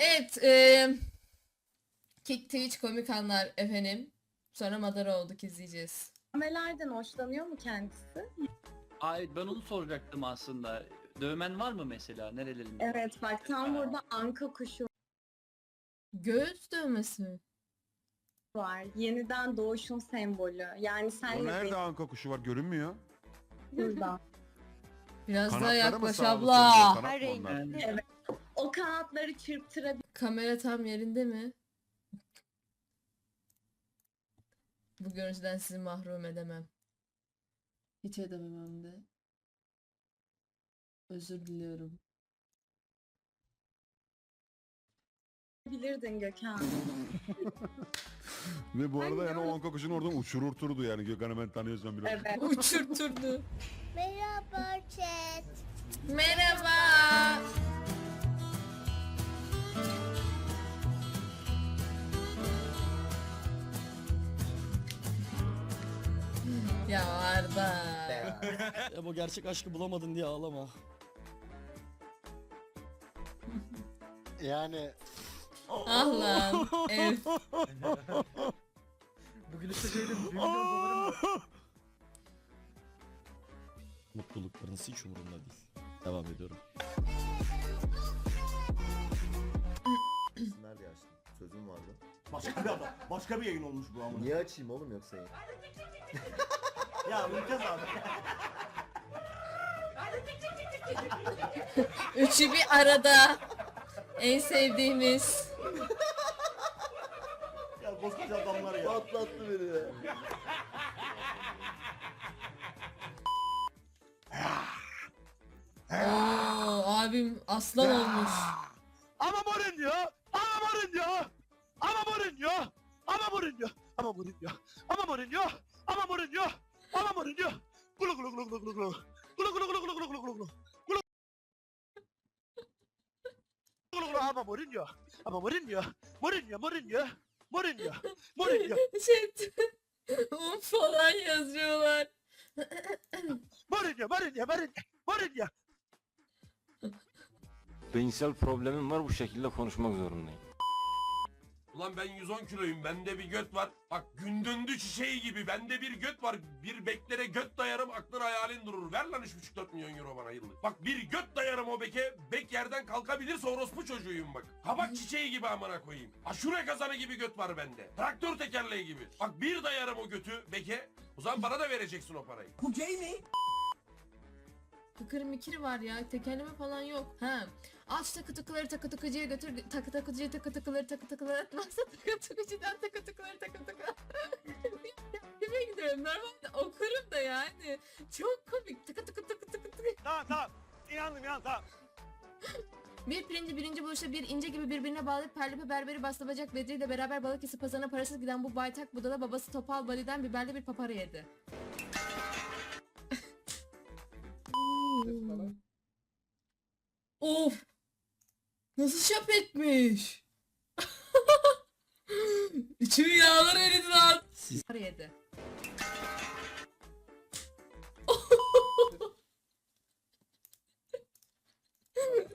Evet. E, Kick Twitch komik anlar efendim. Sonra Madara olduk izleyeceğiz. Dövmelerden hoşlanıyor mu kendisi? Ay ben onu soracaktım aslında. Dövmen var mı mesela nerelerinde? Evet bak tam burada anka kuşu Göğüs dövmesi mi? var. Yeniden doğuşun sembolü. Yani O senle nerede anka kuşu var görünmüyor. burada. Biraz daha Kanatları mı yaklaş sağlı sollu? abla. Kanat Her onlar? renkli. Evet. O kanatları çırptırabilir. Kamera tam yerinde mi? Bu görüntüden sizi mahrum edemem. Hiç edemem hem de. Özür diliyorum. Bilirdin Gökhan. Ve bu arada yani o anka kuşunu oradan uçururturdu yani Gökhan'ı ben tanıyorsam bile. Evet. Uçurturdu. Merhaba chat. Merhaba. Ya Arda. Ya bu gerçek aşkı bulamadın diye ağlama. Yani Ah lan. Ev. Bugün işte şeyde 1 milyon dolarım var. Mutluluklarınız hiç umurumda değil. Devam ediyorum. Sözüm vardı. başka bir adam. Başka bir yayın olmuş bu ama. Niye açayım oğlum yoksa ya? Ya Mümtaz abi. Üçü bir arada. En sevdiğimiz. Ya koskoca adamlar ya. Patlattı beni ya. Oo, abim aslan olmuş. Ama Mourinho! Ama Mourinho! Ama Mourinho! Ama Mourinho! Ama Mourinho! Ama Mourinho! Ama Mourinho! Ama Mourinho! Gulu gulu gulu gulu gulu gulu. Gulu gulu gulu gulu gulu gulu gulu. Gulu gulu gulu ama Mourinho! Ama Mourinho! Mourinho! Mourinho! Mourinho! Mourinho! Şey, um falan yazıyorlar. Mourinho! Mourinho! Mourinho! Mourinho! Beyinsel problemim var bu şekilde konuşmak zorundayım. Ulan ben 110 kiloyum bende bir göt var. Bak gün döndü çiçeği gibi bende bir göt var. Bir beklere göt dayarım aklın hayalin durur. Ver lan 3,5-4 milyon euro bana yıllık. Bak bir göt dayarım o beke. Bek yerden kalkabilirse orospu çocuğuyum bak. Kabak çiçeği gibi amına koyayım. Aşure kazanı gibi göt var bende. Traktör tekerleği gibi. Bak bir dayarım o götü beke. O zaman bana da vereceksin o parayı. Fıkır mikir var ya. Tekerleme falan yok. Ha. Aç takı takıları takı takıcıya götür. Takı takıcıya takı takıları takı takıları atmazsa takı takıcıdan takı takıları takı takı. Kime gidiyorum? Normalde okurum da yani. Çok komik. Takı takı takı takı takı. Tamam tamam. İnandım inandım tamam. Bir pirinci birinci buluşta bir ince gibi birbirine bağlı perlipe berberi bastı bacak Bedri ile beraber Balıkesir pazarına parasız giden bu baytak budala babası Topal Bali'den biberli bir papara yedi. of! Nasıl şap etmiş? İçim yağlar eridi lan. Siz yedi.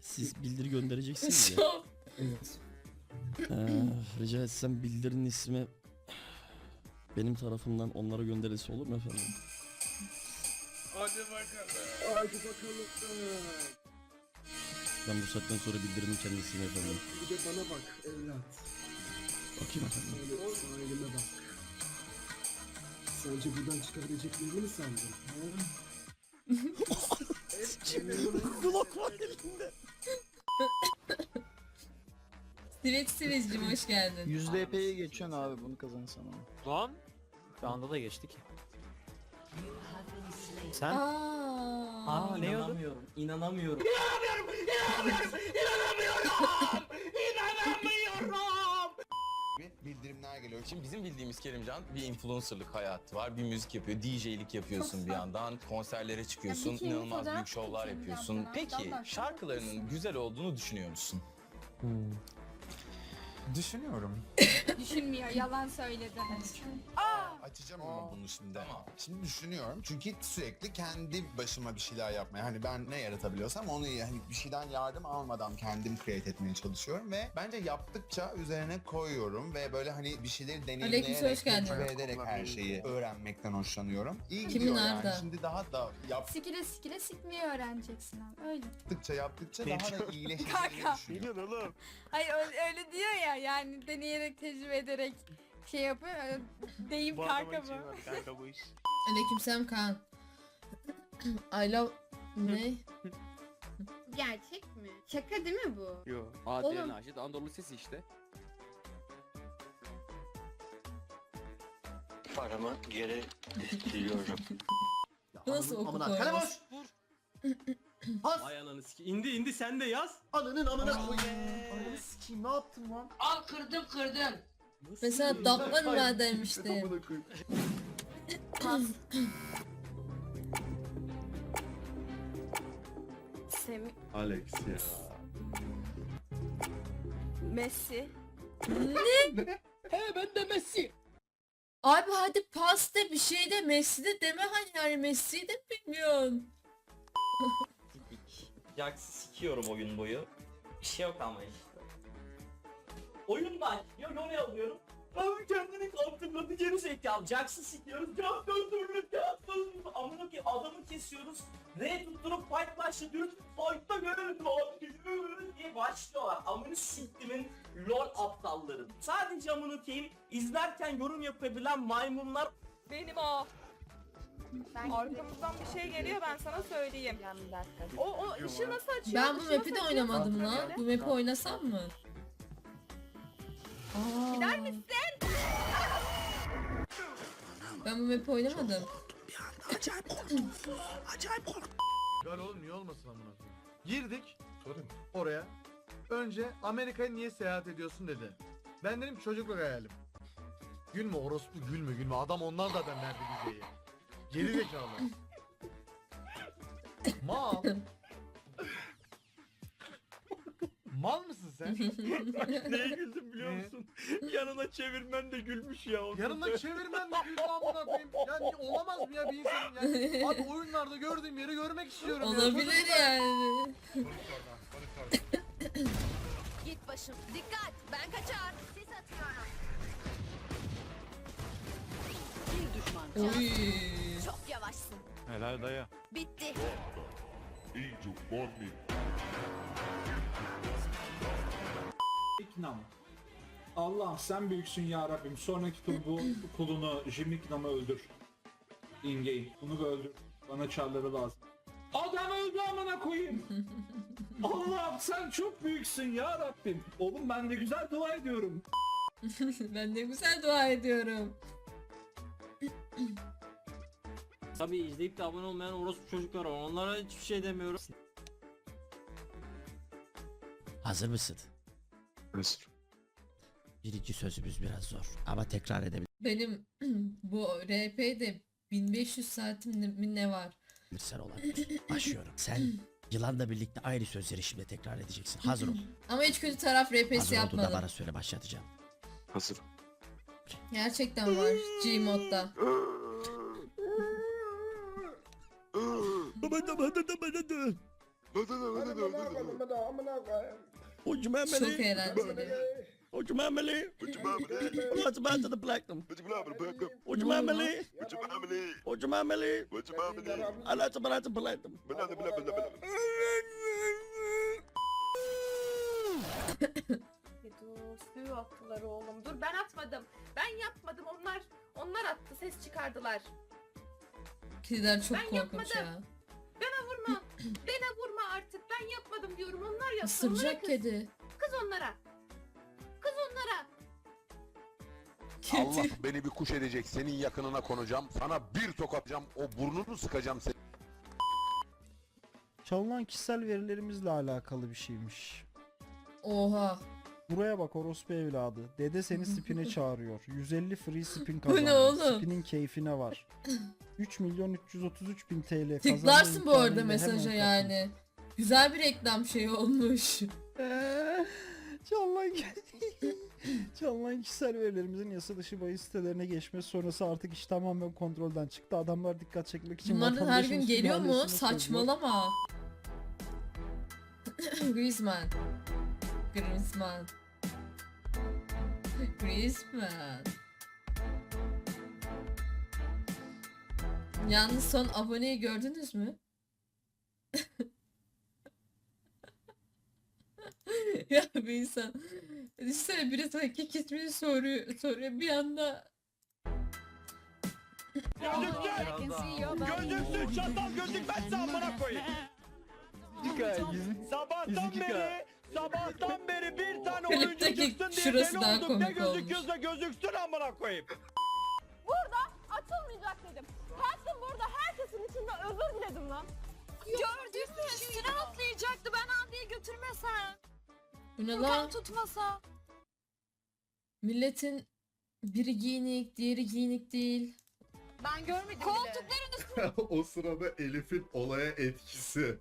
siz bildiri göndereceksiniz ya. Şap. Ee, rica etsem bildirinin ismi benim tarafımdan onlara gönderilse olur mu efendim? Hadi bakalım. Hadi bakalım. Ben bu saatten sonra bildirinin kendisiyim efendim. Bir de bana bak evlat. Bakayım efendim. Böyle sahilime bak. Sence buradan çıkabileceklerini mi sandın? Ha? Glock var elinde. Switch Switch'cim hoş geldin. Yüzde epey geçiyorsun abi bunu kazanırsan ama. Lan. Şu anda da geçtik. Sen? Aa, Aa ne oldu? İnanamıyorum. Bildirimler geliyor. Şimdi bizim bildiğimiz Kerimcan bir influencerlık hayatı var. Bir müzik yapıyor, DJ'lik yapıyorsun bir yandan. Konserlere çıkıyorsun, Ya bir inanılmaz fotoğraf büyük şovlar çekeyim yapıyorsun. yandan, Peki yandan. şarkılarının güzel olduğunu düşünüyor musun? Düşünüyorum. Düşünmüyor yalan söyledi. Açacağım ama bunu şimdi. Şimdi düşünüyorum çünkü sürekli kendi başıma bir şeyler yapmaya hani ben ne yaratabiliyorsam onu yani bir şeyden yardım almadan kendim create etmeye çalışıyorum ve bence yaptıkça üzerine koyuyorum ve böyle hani bir şeyleri Aleykümselam, deneyimleyerek, hoş geldin. tecrübe ederek her şeyi öğrenmekten hoşlanıyorum. İyi Kimin gidiyor yani. nerede? Şimdi daha da Sikile sikile sikmeyi öğreneceksin abi öyle. yaptıkça yaptıkça daha da iyileşeceğini Kanka. düşünüyorum. oğlum. Hayır öyle, öyle diyor ya yani deneyerek tecrübe ederek şey yapıyor. öyle Deyim kanka bu. Kanka bu iş. Aleykümselam Kaan. I love... Ne? Gerçek mi? Şaka değil mi bu? Yo. Oğlum. Naşit Anadolu sesi işte. Paramı geri istiyorum. Bu nasıl oku Amına kale boş. Pas. Ay ananı siki. İndi indi sen de yaz. Ananın amına koyayım. Ananı sikeyim ne yaptım lan? Al kırdım kırdım. Mesela Daplar mı demişti. Amına koyayım. Semih. Alex ya. Messi. He ben de Messi. Abi hadi pas de bir şey de Messi de deme hani yani Messi'yi de bilmiyorsun. Jax'ı sikiyorum oyun boyu. Bir şey yok ama işte. Oyun başlıyor, yol alıyorum. Abi kendini kaptırmadı geri zekalı. Jax'ı sikiyoruz, can döndürülür, can döndürülür. Amına koyayım adamı kesiyoruz. R tutturup fight başlatıyoruz. Fight'ta görelim abi diye başlıyorlar. Amını siktimin lol aptalları. Sadece amına koyayım izlerken yorum yapabilen maymunlar Benim o. Arkamızdan bir şey geliyor ben sana söyleyeyim. O, o ışığı nasıl açıyor? Ben bu map'i de oynamadım lan. Bu map'i oynasam mı? Aa. Gider misin? Ben bu map'i oynamadım. Gel oğlum niye olmasın amına koyayım. Girdik. Sorayım. Oraya. Önce Amerika'ya niye seyahat ediyorsun dedi. Ben dedim ki çocukluk hayalim. Gülme orospu gülme gülme. Adam ondan zaten verdi vizeyi. Geri zekalı. Mal. Mal mısın sen? Neye güldüm biliyor Ne? musun? Yanına çevirmen de gülmüş ya. o Yanında çevirmen de güldü amına koyayım. Yani olamaz mı ya bir insanın yani. Abi oyunlarda gördüğüm yeri görmek istiyorum ya. Olabilir yani. Git başım. Dikkat ben kaçar. Sis atıyorum. Bir düşman. Oy. Helal dayı. Bitti. Iknam. Allah sen büyüksün ya Rabbim. Sonraki tur bu kulunu Jimmy Knam'ı öldür. In-game. Bunu bir öldür. Bana çarları lazım. Adam öldü amına koyayım. Allah'ım sen çok büyüksün ya Rabbim. Oğlum ben de güzel dua ediyorum. ben de güzel dua ediyorum. Tabii izleyip de abone olmayan orospu çocuklar var. Onlara hiçbir şey demiyorum. Hazır mısın? Hazır. Birinci sözümüz biraz zor ama tekrar Benim bu RP'de 1500 saatim ne- mi ne var? olabilir. Başlıyorum. Sen yılanla birlikte aynı sözleri şimdi tekrar edeceksin. Hazır ol. Ama hiç kötü taraf RP'si Hazır olduğunda yapmadım. bana söyle başlatacağım. Hazır. Gerçekten var Gmod'da. Ucum Çok eğlenceli. Ucum Emily. What's about to the platinum? Ucum Emily. Ucum Emily. I like to buy the platinum. Dur suyu attılar oğlum. Dur ben atmadım. Ben yapmadım onlar. Onlar attı ses çıkardılar. Kediler çok Ben korkunç yapmadım. ya. Bana vurma. Bana vurma artık. Ben yapmadım diyorum. Onlar yaptı. Isıracak Onlara kız. kedi. Kız onlara. Kız onlara. Allah beni bir kuş edecek. Senin yakınına konacağım. Sana bir tokatacağım. O burnunu sıkacağım seni. Çalınan kişisel verilerimizle alakalı bir şeymiş. Oha. Buraya bak orospu evladı. Dede seni spin'e çağırıyor. 150 free spin Bu ne kazandı. oğlum? Spin'in keyfine var. 3 milyon 333 bin TL Tıklarsın bu arada mesaja yani. Güzel bir reklam şeyi olmuş. Çalınan Eskiden kişisel verilerimizin yasa dışı bahis sitelerine geçmesi sonrası artık iş tamamen kontrolden çıktı. Adamlar dikkat çekmek için Bunlar da her gün geliyor mu? Saçmalama. Griezmann. Griezmann. Griezmann. Yalnız son aboneyi gördünüz mü? ya bir insan. Düşünsene biri hakik ismini soruyor, soruyor bir anda Gözlüksün çatal gözükmezse amına koyayım. Sabahtan beri sabahtan beri bir tane oyuncu Klipteki çıksın diye şurası deli daha olduk. Ne komik olmuş. gözüküyorsa gözüksün amına koyayım. Atılmayacak burada içinde özür diledim lan. Gördün mü? Üstüne atlayacaktı ben Andi'yi götürmesem. Furkan lan? tutmasa. Milletin biri giyinik, diğeri giyinik değil. Ben görmedim Koltukların o sırada Elif'in olaya etkisi.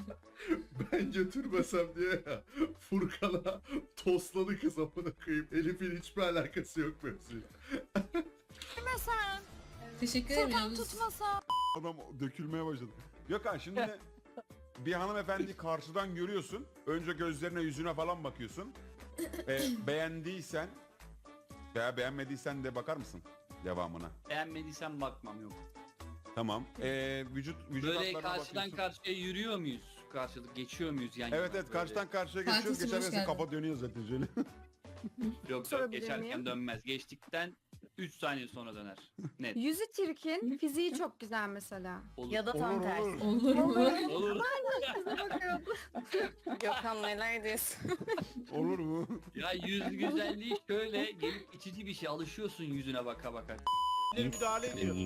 ben götürmesem diye ya Furkan'a tosladı kız amına koyayım. Elif'in hiçbir alakası yok mevzuyla. üstürmesen. Teşekkür ederim Furkan Yavuz. tutmasa. Adam dökülmeye başladı. Gökhan şimdi bir hanımefendi karşıdan görüyorsun. Önce gözlerine yüzüne falan bakıyorsun. Ee, beğendiysen veya beğenmediysen de bakar mısın devamına? Beğenmediysen bakmam yok. Tamam. Ee, vücut vücut Böyle hatlarına karşıdan bakıyorsun. karşıya yürüyor muyuz? Karşılık geçiyor muyuz yan Evet evet karşıdan karşıya geçiyoruz. Hoş Geçerken geldin. kafa dönüyor zaten şöyle. Yok yok Sorabilir geçerken dönmez. Geçtikten 3 saniye sonra döner. Net. Yüzü çirkin, fiziği çok güzel mesela. Olur. Ya da tam tersi. Olur mu? Olur. Gökhan neler diyorsun? Olur mu? Ya yüz güzelliği şöyle gelip içici bir şey. Alışıyorsun yüzüne baka baka. Müdahale ediyor.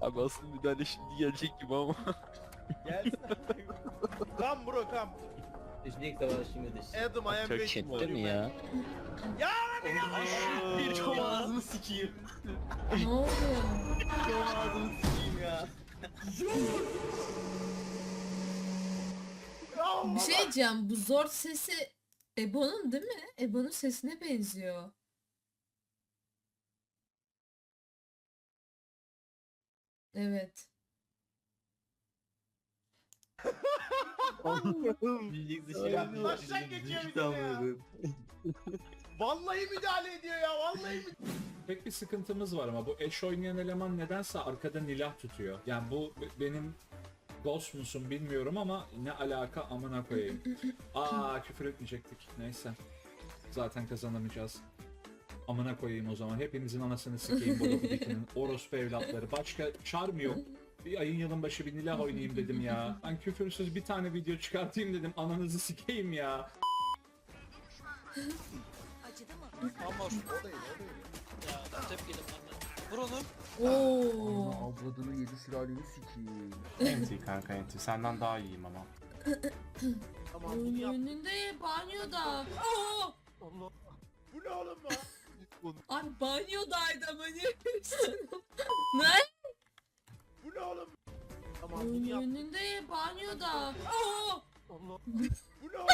Abi asıl müdahale şimdi gelecek gibi ama. Gelsin. Come bro come. Adam I am waiting for you. ya? Bir çok ağzını sikeyim. ne oldu? Çok ağzını sikeyim ya. Bir şey diyeceğim. Bu zor sesi Ebo'nun değil mi? Ebo'nun sesine benziyor. Evet. Taştan geçiyor bizim ya. Vallahi müdahale ediyor ya vallahi Pek bir sıkıntımız var ama bu eş oynayan eleman nedense arkada nilah tutuyor. Yani bu benim Ghost musun bilmiyorum ama ne alaka amına koyayım. Aa küfür etmeyecektik. Neyse. Zaten kazanamayacağız. Amına koyayım o zaman. Hepinizin anasını sikeyim bu dikinin. Orospu evlatları. Başka çar mı yok? Bir ayın yılın başı bir nilah oynayayım dedim ya. Ben küfürsüz bir tane video çıkartayım dedim. Ananızı sikeyim ya. Ama o değil o değil. Ya tepkilim Vur onu. Oo. Avradını yedi sülaleni sikiyim. Enti kanka enti. Senden daha iyiyim ama. Tamam bunu yap. Önünde banyoda. Oo! Allah. Bu ne oğlum lan? Abi banyodaydı ama Oo! Allah. Bu ne?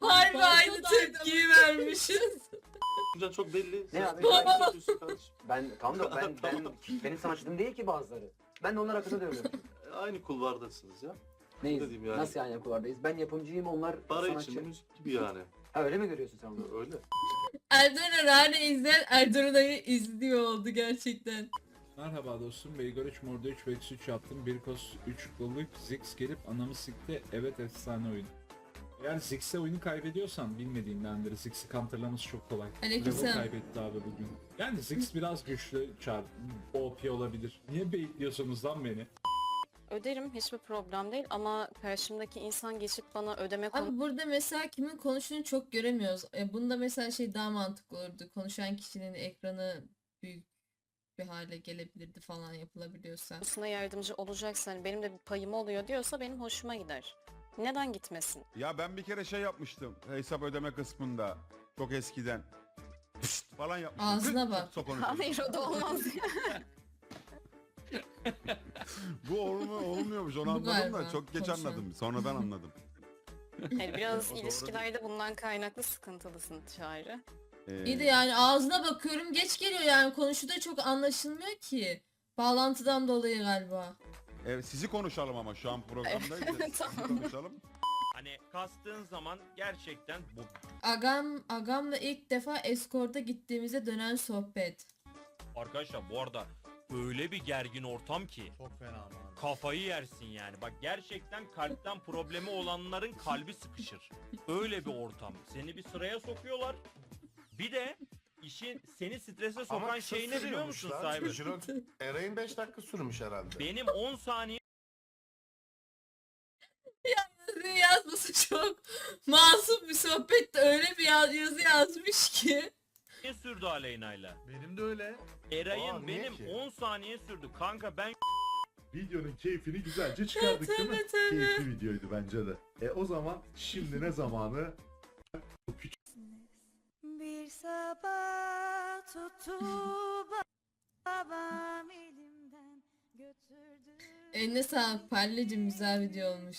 Harbi aynı tepkiyi vermişiz. çok belli. Ne abi? Ben tamam da ben, ben benim sanatçım değil ki bazıları. Ben de onlar hakkında diyorum. Aynı kulvardasınız ya. Neyiz? dedim yani. Nasıl yani yapılardayız? Ben yapımcıyım onlar sanatçı. müzik gibi yani. Ha öyle mi görüyorsun sen onu? Öyle. Erdoğan Rane izleyen Erdoğan izliyor oldu gerçekten. Merhaba dostum. Beygor 3 Morda 3 vs 3 yaptım. Bir kos 3 golük Ziggs gelip anamı sikti. Evet efsane oyun. Eğer Ziggs'e oyunu kaybediyorsan bilmediğindendir. Ziggs'i counterlaması çok kolay. Level Aleykümselam. kaybetti abi bugün. Yani Ziggs biraz güçlü çar. OP olabilir. Niye baitliyorsunuz lan beni? Öderim hiçbir problem değil ama karşımdaki insan geçip bana ödeme Abi burada mesela kimin konuştuğunu çok göremiyoruz. E, bunda mesela şey daha mantıklı olurdu. Konuşan kişinin ekranı büyük bir hale gelebilirdi falan yapılabiliyorsa. konusuna yardımcı olacaksa hani benim de bir payım oluyor diyorsa benim hoşuma gider. Neden gitmesin? Ya ben bir kere şey yapmıştım hesap ödeme kısmında. Çok eskiden. Pişt falan yapmıştım. Ağzına bak. Sok onu. Hayır o da olmaz. Bu olmuyor, olmuyormuş onu Bu anladım galiba da çok geç konuşan. anladım. Sonradan anladım. Yani biraz O doğru ilişkilerde bundan kaynaklı sıkıntılısın Çağrı. İyi de yani ağzına bakıyorum geç geliyor yani konuşu da çok anlaşılmıyor ki. Bağlantıdan dolayı galiba. Evet, sizi konuşalım ama şu an programdayız. ya, sizi Tamam. konuşalım. Hani kastığın zaman gerçekten bu Agam, agamla ilk defa eskorta gittiğimizde dönen sohbet. arkadaşlar bu arada öyle bir gergin ortam ki Çok fena kafayı yersin yani. Bak gerçekten kalpten problemi olanların kalbi sıkışır. Öyle bir ortam. Seni bir sıraya sokuyorlar. Bir de işin seni strese sokan şey ne biliyor musun sahibi? Eray'ın 5 dakika sürmüş herhalde. Benim 10 saniye yazması çok masum bir sohbet de öyle bir ya- yazı yazmış ki. sürdü Aleyna'yla. Benim de öyle. Eray'ın benim ki? 10 saniye sürdü. Kanka ben Videonun keyfini güzelce çıkardık, değil mi? Tabii, tabii. Keyifli videoydu bence de. E o zaman şimdi ne zamanı? Bir sabah tuttu babam elimden götürdü. Eline sağlık Pallecim güzel video olmuş.